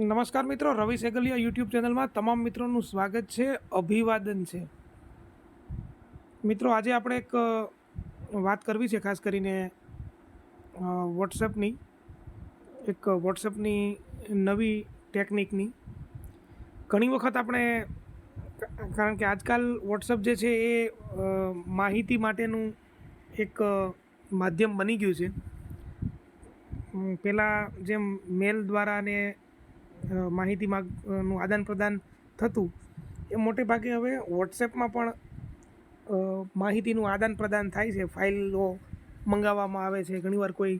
નમસ્કાર મિત્રો, રવિ સેગલિયા યુટ્યુબ ચેનલમાં તમામ મિત્રોનું સ્વાગત છે, અભિવાદન છે. મિત્રો, આજે આપણે એક વાત કરવી છે, ખાસ કરીને વોટ્સએપની એક વોટ્સએપની નવી ટેકનિકની. ઘણી વખત આપણે, કારણ કે આજકાલ વોટ્સએપ જે છે એ માહિતી માટેનું એક માધ્યમ બની ગયું છે. પહેલાં જેમ મેલ દ્વારા ને માહિતી નું આદાન પ્રદાન થતું. એ મોટે ભાગે હવે વોટ્સએપમાં પણ માહિતીનું આદાન પ્રદાન થાય છે. ફાઇલો મંગાવવામાં આવે છે. ઘણીવાર કોઈ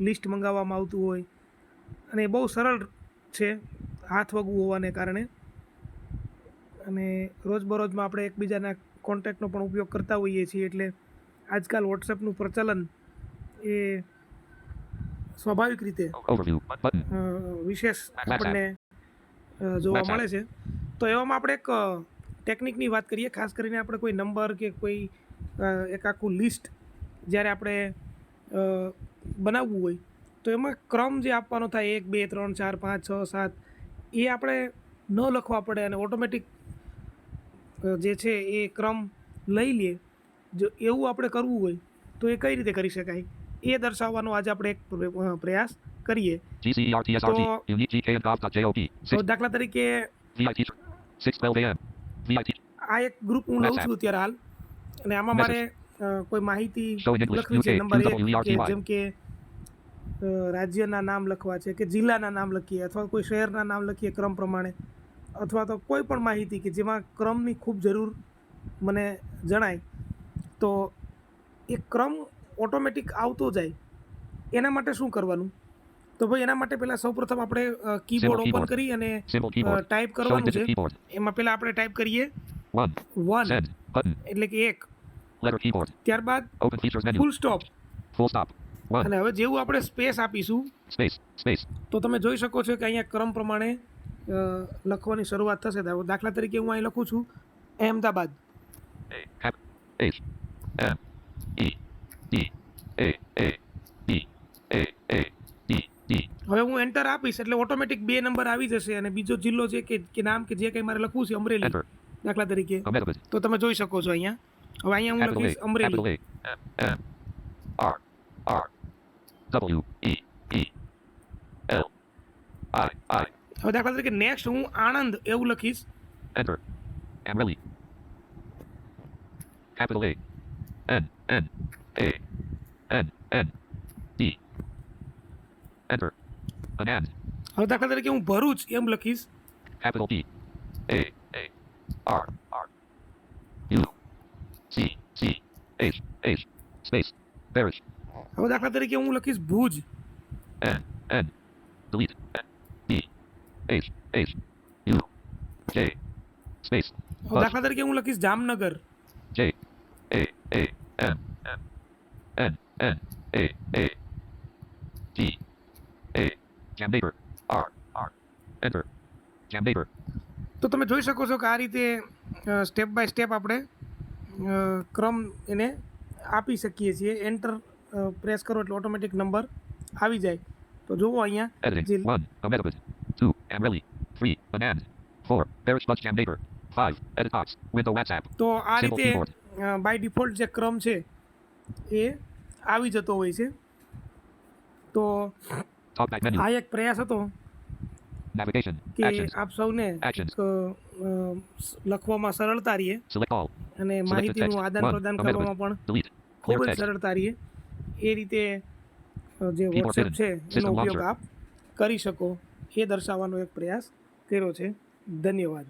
લિસ્ટ મંગાવવામાં આવતું હોય. અને એ બહુ સરળ છે, હાથ વગવું હોવાને કારણે. અને રોજબરોજમાં આપણે એકબીજાના કોન્ટેક્ટનો પણ ઉપયોગ કરતા હોઈએ છીએ. એટલે આજકાલ વોટ્સએપનું પ્રચલન એ સ્વાભાવિક રીતે. વિશેષ આપણને જોવા મળે છે. તો એવામાં આપણે એક ટેકનિકની વાત કરીએ. ખાસ કરીને આપણે કોઈ નંબર કે કોઈ એક આખું લિસ્ટ જ્યારે આપણે બનાવવું હોય તો એમાં ક્રમ જે આપવાનો થાય એક બે ત્રણ ચાર પાંચ છ સાત એ આપણે ન લખવા પડે અને ઓટોમેટિક જે છે એ ક્રમ લઈ લઈએ જો એવું આપણે કરવું હોય તો એ કઈ રીતે કરી શકાય? એ દર્શાવવાનો આજે આપણે એક પ્રયાસ કરીએ તો- Unique GKNGov.jop. તો 6 દાખલા તરીકે VIT. 612 AM. VIT. આ એક ગ્રુપ હું લઉં છું અત્યારે હાલ અને આમાં મારે કોઈ માહિતી લખવી છે નંબર એક જેમ કે રાજ્યના નામ લખવા છે કે જિલ્લાના નામ લખીએ અથવા કોઈ શહેરના નામ લખીએ ક્રમ પ્રમાણે અથવા તો કોઈ પણ માહિતી કે જેમાં ક્રમની ખૂબ જરૂર મને જણાય તો એ ક્રમ ઓટોમેટિક આવતો જાય. એના માટે શું કરવાનું? તો ભાઈ એના માટે પહેલાં સૌપ્રથમ આપણે કીબોર્ડ ઓપન કરી અને ટાઈપ કરવાનું છે. એમાં પહેલાં આપણે ટાઈપ કરીએ. 1. વન એટલે કે એક. ત્યારબાદ full stop full stop Full stop. 1. અને હવે જેવું આપણે સ્પેસ આપીશું સ્પેસ સ્પેસ તો તમે જોઈ શકો છો કે અહીંયા ક્રમ પ્રમાણે લખવાની શરૂઆત થશે. દાખલા તરીકે હું અહીં લખું છું Ahmedabad. A A. B. A A. D D. હવે હું એન્ટર આપીશ એટલે ઓટોમેટિક બે નંબર આવી જશે અને બીજો જિલ્લો છે કે કે નામ કે જે કંઈ મારે લખવું છે અમરેલી દાખલા તરીકે તો તમે જોઈ શકો છો અહીંયા હવે અહીંયા હું લખીશ Amreli. R. R. W. E. E. L. I. I. હવે દાખલા તરીકે નેક્સ્ટ હું આણંદ એવું લખીશ enter Amreli. Capital A. N. N. A. N. N. D. Enter. Anand. હવે દાખલા તરીકે હું ભરૂચ એમ લખીશ Capital P. A. A. R. R. U. C. C. H. H. Space. Parish. હવે દાખલા તરીકે હું લખીશ Bhuj N. N. Delete. N. D. H. H. U. J. Space. હવે દાખલા તરીકે હું લખીશ Jamnagar J A A M M N A A G A Jam neighbor R R Enter Jam neighbor તો તમે જોઈ શકો છો કે આ રીતે સ્ટેપ બાય સ્ટેપ આપણે ક્રમ એને આપી શકીએ છીએ એન્ટર પ્રેસ કરો એટલે ઓટોમેટિક નંબર આવી જાય તો જુઓ અહીંયા Editing જે one Ahmedabad two Amreli three Anand four Barrett Bus Jam neighbor five Edit box window WhatsApp તો આ રીતે. બાય ડિફોલ્ટ જે ક્રમ છે એ આવી જતો હોય છે તો આ એક પ્રયાસ હતો કે આપ સૌને લખવામાં સરળતા રહીએ અને માહિતીનું આદાન પ્રદાન કરવામાં પણ ખૂબ જ સરળતા રહીએ એ રીતે જે વોટ્સએપ. છે એનો ઉપયોગ. આપ કરી શકો એ દર્શાવવાનો એક પ્રયાસ કર્યો છે ધન્યવાદ